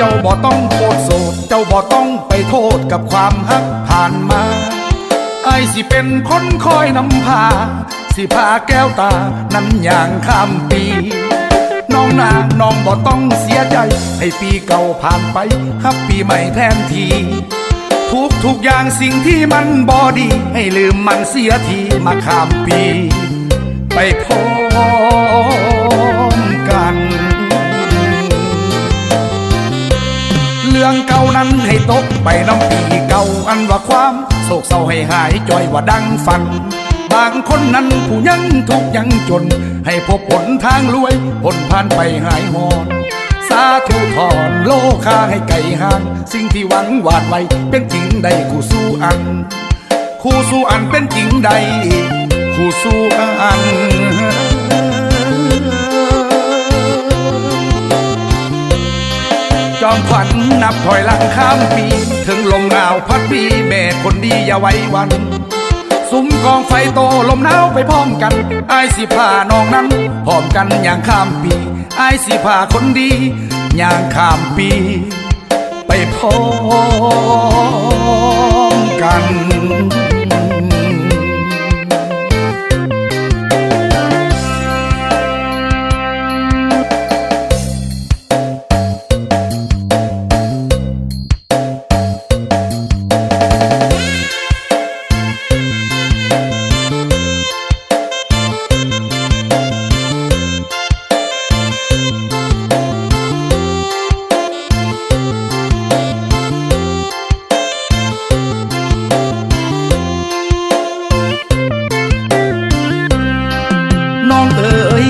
ต้องโกรธโศกเจ้าบ่ต้องไปโทษกับความฮักผ่านมาไอ้สิเป็นคนคอยนำพา สิพาแก้วตา นั้นอย่างข้ามปี น้องนาน้องบ่ต้องเสียใจ ให้ปีเก่าผ่านไปฮับปีใหม่แทนที ทุกทุกอย่างสิ่งที่มันบอดี ให้ลืมมันเสียทีมาข้ามปี ไปพร้อ ตกไปน้ำปีเก่าอันว่าความโศกเศร้าให้หายจอยว่าดังฝัน บางคนนั้นผู้ยังทุกยังจน ให้พบผลทางรวยผลผ่านไปหายหอนสาธุถอนโลคาให้ไก่ห่าง สิ่งที่หวังหวาดไว้เป็นจริงใดคู่สู้อัน คู่สู้อันเป็นจริงใดคู่สู้อัน จอมขวัญนับถอยหลังข้ามปี ถึงลมหนาวพัดปีแม่คนดีอย่าไว้วันซุ้มกองไฟโตลมหนาวไปพร้อมกันไอสิพาน้องนั้นพร้อมกันอย่างข้ามปีไอสิพาคนดีอย่างข้ามปี ไปพร้อมกัน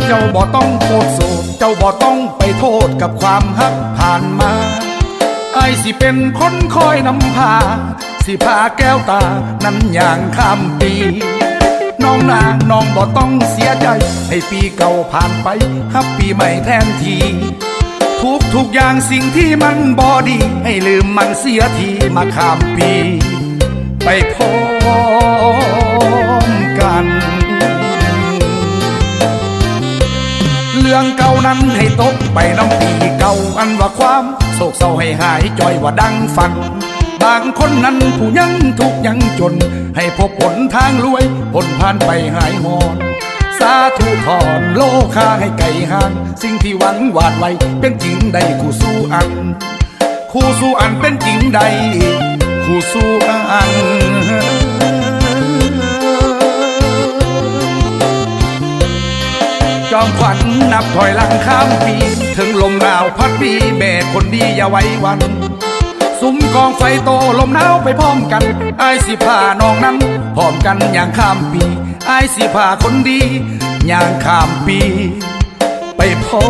เจ้าบ่ต้องโทษโศกเจ้าบ่ต้องไปโทษกับความฮักผ่านมาไอ้สิเป็นคนคอยนำพา สิพาแก้วตานั้นอย่างข้ามปี น้องนาน้องบ่ต้องเสียใจ ให้ปีเก่าผ่านไปฮับปีใหม่แทนที ทุกทุกอย่างสิ่งที่มันบอดี ให้ลืมมันเสียทีมาข้ามปี ไปพร้อมกัน รื่องเก่านั้นให้ตกไปน้ำปีเก่าอันว่าความโศกเศร้าให้หายจอยว่าดังฝันบางคนนั้นผู้ยังทุกยังจน ให้พบผลทางรวยผลผ่านไปหายหอนสาธุถอนโลคาให้ไก่ห่าง สิ่งที่หวังหวาดไว้เป็นจริงใดคู่สู้อัน คู่สู้อันเป็นจริงใดคู่สู้อัน ความขวันนับถอยหลังข้ามปี ถึงลมหนาวพัดปีแม่คนดีอย่าไว้วันซุ้มกองไฟโตลมหนาวไปพร้อมกันไอ้สิพาน้องนั้นพร้อมกันอย่างข้ามปีไอ้สิพาคนดีอย่างข้ามปี ไปพร้อ